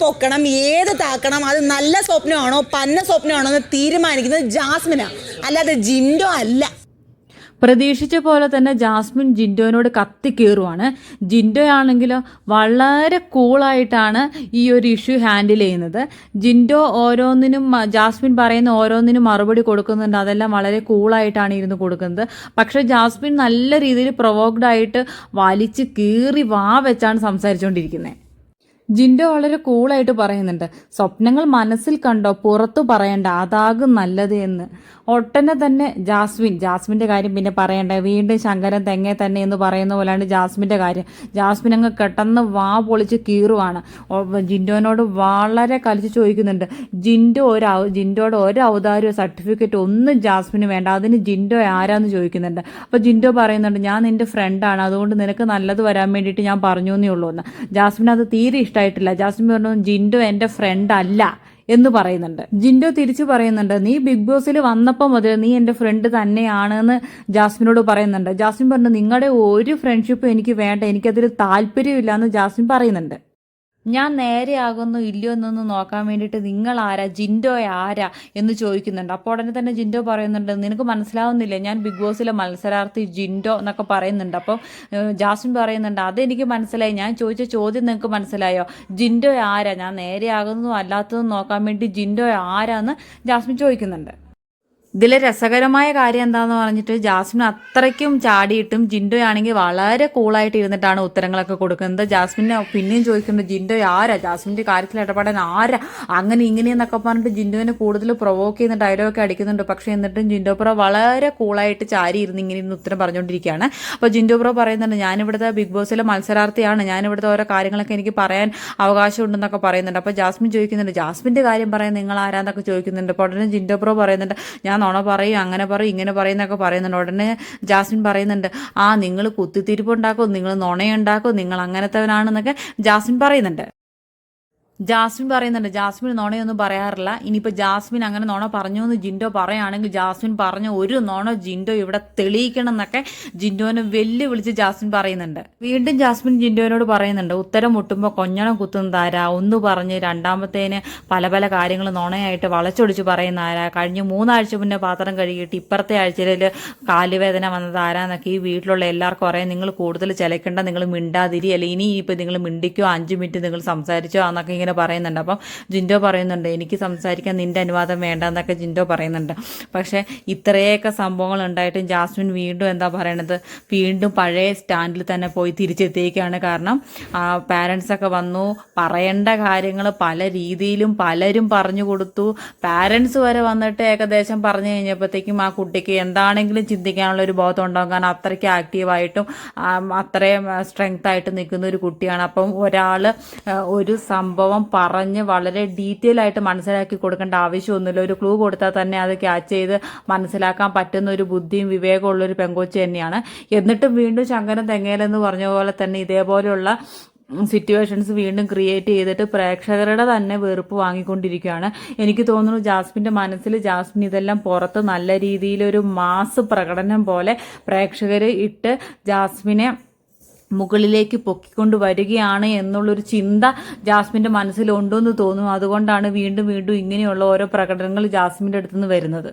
പൊക്കണം ഏത് താക്കണം അത് നല്ല സ്വപ്നമാണോ പന്ന സ്വപ്നമാണോ എന്ന് തീരുമാനിക്കുന്നത് ജാസ്മിനാ. അല്ലാതെ ജിൻഡോ അല്ല. പ്രതീക്ഷിച്ച പോലെ തന്നെ ജാസ്മിൻ ജിൻഡോനോട് കത്തിക്കേറുവാണ് ജിൻഡോ ആണെങ്കിലോ വളരെ കൂളായിട്ടാണ് ഈ ഒരു ഇഷ്യൂ ഹാൻഡിൽ ചെയ്യുന്നത്. ജിൻഡോ ഓരോന്നിനും ജാസ്മിൻ പറയുന്ന ഓരോന്നിനും മറുപടി കൊടുക്കുന്നുണ്ട്. അതെല്ലാം വളരെ കൂളായിട്ടാണ് ഇരുന്ന് കൊടുക്കുന്നത്. പക്ഷേ ജാസ്മിൻ നല്ല രീതിയിൽ പ്രൊവോക്ഡ് ആയിട്ട് വലിച്ച് കീറി വാ വെച്ചാണ് സംസാരിച്ചുകൊണ്ടിരിക്കുന്നത്. ജിൻഡോ വളരെ കൂളായിട്ട് പറയുന്നുണ്ട് സ്വപ്നങ്ങൾ മനസ്സിൽ കണ്ടോ പുറത്തു പറയണ്ട അതാകും നല്ലത് എന്ന്. ഒട്ടനെ തന്നെ ജാസ്മിൻ ജാസ്മിന്റെ കാര്യം പിന്നെ പറയണ്ട വീണ്ടും ശങ്കരൻ തെങ്ങേ തന്നെ എന്ന് പറയുന്ന പോലെയാണ് ജാസ്മിന്റെ കാര്യം. ജാസ്മിൻ അങ്ങ് പെട്ടെന്ന് വാ പൊളിച്ച് കീറുവാണ്. ജിൻഡോനോട് വളരെ കളിച്ച് ചോദിക്കുന്നുണ്ട് ജിൻഡോ ഒരു ജിൻഡോയുടെ ഒരു ഔദാര്യോ സർട്ടിഫിക്കറ്റ് ഒന്നും ജാസ്മിന് വേണ്ട അതിന് ജിൻഡോ ആരാന്ന് ചോദിക്കുന്നുണ്ട്. അപ്പോൾ ജിൻഡോ പറയുന്നുണ്ട് ഞാൻ നിന്റെ ഫ്രണ്ടാണ് അതുകൊണ്ട് നിനക്ക് നല്ലത് വരാൻ വേണ്ടിയിട്ട് ഞാൻ പറഞ്ഞു എന്നേ ഉള്ളൂ എന്ന്. ജാസ്മിൻ അത് തീരെ ഇഷ്ടമായിട്ടില്ല ജാസ്മിൻ പറഞ്ഞു ജിൻഡോ എന്റെ ഫ്രണ്ട് അല്ല എന്ന് പറയുന്നുണ്ട്. ജിൻഡോ തിരിച്ചു പറയുന്നുണ്ട് നീ ബിഗ് ബോസിൽ വന്നപ്പോൾ മുതൽ നീ എന്റെ ഫ്രണ്ട് തന്നെയാണെന്ന് ജാസ്മിനോട് പറയുന്നുണ്ട്. ജാസ്മിൻ പറഞ്ഞു നിങ്ങളുടെ ഒരു ഫ്രണ്ട്ഷിപ്പും എനിക്ക് വേണ്ട എനിക്കതിൽ താല്പര്യമില്ല എന്ന് ജാസ്മിൻ പറയുന്നുണ്ട്. ഞാൻ നേരെയാകുന്നു ഇല്ലയോ എന്നൊന്ന് നോക്കാൻ വേണ്ടിയിട്ട് നിങ്ങൾ ആരാ ജിൻഡോ ആരാ? എന്ന് ചോദിക്കുന്നുണ്ട്. അപ്പോൾ ഉടനെ തന്നെ ജിൻഡോ പറയുന്നുണ്ട് നിനക്ക് മനസ്സിലാവുന്നില്ല? ഞാൻ ബിഗ് ബോസിലെ മത്സരാർത്ഥി ജിൻഡോ എന്നൊക്കെ പറയുന്നുണ്ട്. അപ്പോൾ ജാസ്മിൻ പറയുന്നുണ്ട് അതെനിക്ക് മനസ്സിലായി. ഞാൻ ചോദിച്ച ചോദ്യം നിങ്ങൾക്ക് മനസ്സിലായോ? ജിൻഡോ ആരാ? ഞാൻ നേരെയാകുന്നതും അല്ലാത്തതും നോക്കാൻ വേണ്ടി ജിൻഡോ ആരാന്ന്? ജാസ്മിൻ ചോദിക്കുന്നുണ്ട്. ഇതിലെ രസകരമായ കാര്യം എന്താന്ന് പറഞ്ഞിട്ട് ജാസ്മിൻ അത്രയ്ക്കും ചാടിയിട്ടും ജിൻഡോ ആണെങ്കിൽ വളരെ കൂളായിട്ട് ഇരുന്നിട്ടാണ് ഉത്തരങ്ങളൊക്കെ കൊടുക്കുന്നത്. ജാസ്മിനെ പിന്നെയും ചോദിക്കുന്നത് ജിൻഡോ ആരാ? ജാസ്മിന്റെ കാര്യത്തിൽ ഇടപെടാൻ ആരാ? അങ്ങനെ ഇങ്ങനെയെന്നൊക്കെ പറഞ്ഞിട്ട് ജിൻഡോനെ കൂടുതൽ പ്രൊവോക്ക് ചെയ്യുന്ന ഡയലോഗൊക്കെ അടിക്കുന്നുണ്ട്. പക്ഷേ എന്നിട്ടും ജിൻഡോ പ്രോ വളരെ കൂളായിട്ട് ചാരി ഇരുന്ന് ഇങ്ങനെ ഇരുന്ന് ഉത്തരം പറഞ്ഞുകൊണ്ടിരിക്കുകയാണ്. അപ്പോൾ ജിൻഡോ പ്രോ പറയുന്നുണ്ട് ഞാനിവിടുത്തെ ബിഗ് ബോസിലെ മത്സരാർത്ഥിയാണ്. ഞാനിവിടുത്തെ ഓരോ കാര്യങ്ങളൊക്കെ എനിക്ക് പറയാൻ അവകാശമുണ്ടെന്നൊക്കെ പറയുന്നുണ്ട്. അപ്പോൾ ജാസ്മിൻ ചോദിക്കുന്നുണ്ട് ജാസ്മിന്റെ കാര്യം പറയാൻ നിങ്ങൾ ആരാന്നൊക്കെ ചോദിക്കുന്നുണ്ട്? അപ്പോൾ ഉടനെ ജിൻഡോ പ്രോ പറയുന്നുണ്ട് ഞാൻ നുണ പറയും അങ്ങനെ പറയും ഇങ്ങനെ പറയുന്നൊക്കെ പറയുന്നുണ്ട്. ഉടനെ ജാസ്മിൻ പറയുന്നുണ്ട് ആ നിങ്ങൾ കുത്തിത്തിരിപ്പുണ്ടാക്കും നിങ്ങൾ നുണയുണ്ടാക്കും നിങ്ങൾ അങ്ങനത്തെവനാണെന്നൊക്കെ ജാസ്മിൻ പറയുന്നുണ്ട്. ജാസ്മിൻ പറയുന്നുണ്ട് ജാസ്മിൻ നോണയൊന്നും പറയാറില്ല. ഇനിയിപ്പോൾ ജാസ്മിൻ അങ്ങനെ നോണ പറഞ്ഞു എന്ന് ജിൻഡോ പറയുകയാണെങ്കിൽ ജാസ്മിൻ പറഞ്ഞ ഒരു നോണ ജിൻഡോ ഇവിടെ തെളിയിക്കണം എന്നൊക്കെ ജിൻഡോനെ വെല്ലുവിളിച്ച് ജാസ്മിൻ പറയുന്നുണ്ട്. വീണ്ടും ജാസ്മിൻ ജിൻഡോനോട് പറയുന്നുണ്ട് ഉത്തരം മുട്ടുമ്പോൾ കൊഞ്ഞണം കുത്തുന്ന താര ഒന്ന് പറഞ്ഞ് രണ്ടാമത്തേന് പല പല കാര്യങ്ങൾ നോണയായിട്ട് വളച്ചൊടിച്ച് പറയുന്ന ആരാ? കഴിഞ്ഞ് മൂന്നാഴ്ച മുന്നേ പാത്രം കഴുകിയിട്ട് ഇപ്പുറത്തെ ആഴ്ചയിൽ കാലുവേദന വന്നത് ആരാന്നൊക്കെ ഈ വീട്ടിലുള്ള എല്ലാവർക്കും അറിയാം. നിങ്ങൾ കൂടുതൽ ചിലക്കേണ്ട നിങ്ങൾ മിണ്ടാതിരി അല്ലെങ്കിൽ ഇനി ഇപ്പോൾ നിങ്ങൾ മിണ്ടിക്കോ അഞ്ച് മിനിറ്റ് നിങ്ങൾ സംസാരിച്ചോ എന്നൊക്കെ ഇങ്ങനെ പറയുന്നുണ്ട്. അപ്പം ജിൻഡോ പറയുന്നുണ്ട് എനിക്ക് സംസാരിക്കാൻ നിന്റെ അനുവാദം വേണ്ട എന്നൊക്കെ ജിൻഡോ പറയുന്നുണ്ട്. പക്ഷേ ഇത്രയൊക്കെ സംഭവങ്ങൾ ഉണ്ടായിട്ടും ജാസ്മിൻ വീണ്ടും എന്താ പറയണത്? വീണ്ടും പഴയ സ്റ്റാൻഡിൽ തന്നെ പോയി തിരിച്ചെത്തിയേക്കാണ് കാരണം പാരൻസൊക്കെ വന്നു പറയേണ്ട കാര്യങ്ങൾ പല രീതിയിലും പലരും പറഞ്ഞു കൊടുത്തു. പാരൻസ് വരെ വന്നിട്ട് ഏകദേശം പറഞ്ഞു കഴിഞ്ഞപ്പോഴത്തേക്കും ആ കുട്ടിക്ക് എന്താണെങ്കിലും ചിന്തിക്കാനുള്ള ഒരു ബോധം ഉണ്ടാകും കാരണം അത്രയ്ക്ക് ആക്റ്റീവായിട്ടും അത്രയും സ്ട്രെങ്ത് ആയിട്ട് നിൽക്കുന്ന ഒരു കുട്ടിയാണ്. അപ്പം ഒരാൾ ഒരു സംഭവം പറഞ്ഞ് വളരെ ഡീറ്റെയിൽ ആയിട്ട് മനസ്സിലാക്കി കൊടുക്കേണ്ട ആവശ്യമൊന്നുമില്ല. ഒരു ക്ലൂ കൊടുത്താൽ തന്നെ അത് ക്യാച്ച് ചെയ്ത് മനസ്സിലാക്കാൻ പറ്റുന്ന ഒരു ബുദ്ധിയും വിവേകമുള്ള ഒരു പെങ്കൊച്ച് തന്നെയാണ്. എന്നിട്ടും വീണ്ടും ശങ്കരൻ തെങ്ങേലെന്ന് പറഞ്ഞ പോലെ തന്നെ ഇതേപോലെയുള്ള സിറ്റുവേഷൻസ് വീണ്ടും ക്രിയേറ്റ് ചെയ്തിട്ട് പ്രേക്ഷകരുടെ തന്നെ വെറുപ്പ് വാങ്ങിക്കൊണ്ടിരിക്കുകയാണ്. എനിക്ക് തോന്നുന്നു ജാസ്മിന്റെ മനസ്സിൽ ജാസ്മിൻ ഇതെല്ലാം പുറത്ത് നല്ല രീതിയിലൊരു മാസ് പ്രകടനം പോലെ പ്രേക്ഷകർ ഇട്ട് ജാസ്മിനെ മുകളിലേക്ക് പൊക്കിക്കൊണ്ട് വരികയാണ് എന്നുള്ളൊരു ചിന്ത ജാസ്മിന്റെ മനസ്സിലുണ്ടെന്ന് തോന്നും അതുകൊണ്ടാണ് വീണ്ടും വീണ്ടും ഇങ്ങനെയുള്ള ഓരോ പ്രകടനങ്ങൾ ജാസ്മിന്റെ അടുത്തുനിന്ന് വരുന്നത്.